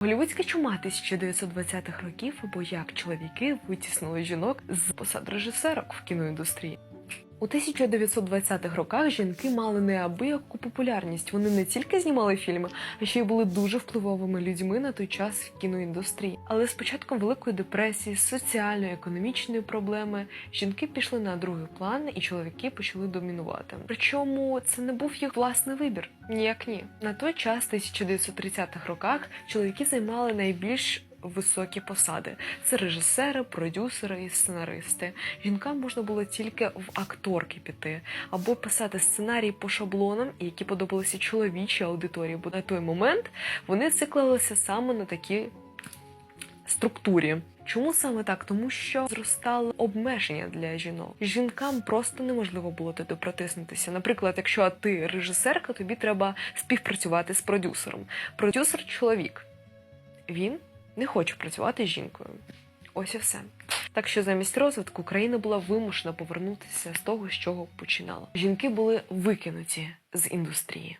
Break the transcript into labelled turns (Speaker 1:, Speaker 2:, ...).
Speaker 1: Голівудська чума 1920-х років або як чоловіки витіснили жінок з посад режисерок в кіноіндустрії. У 1920-х роках жінки мали неабияку популярність. Вони не тільки знімали фільми, а ще й були дуже впливовими людьми на той час в кіноіндустрії. Але з початком Великої депресії, соціальної, економічної проблеми жінки пішли на другий план, і чоловіки почали домінувати. Причому це не був їх власний вибір. Ніяк ні. На той час, в 1930-х роках, чоловіки займали найбільш високі посади. Це режисери, продюсери і сценаристи. Жінкам можна було тільки в акторки піти або писати сценарії по шаблонам, які подобалися чоловічій аудиторії, бо на той момент вони циклилися саме на такій структурі. Чому саме так? Тому що зростали обмеження для жінок. Жінкам просто неможливо було туди протиснутися. Наприклад, якщо ти режисерка, тобі треба співпрацювати з продюсером. Продюсер чоловік. Він не хочу працювати з жінкою. Ось і все. Так що замість розвитку країна була вимушена повернутися з того, з чого починала. Жінки були викинуті з індустрії.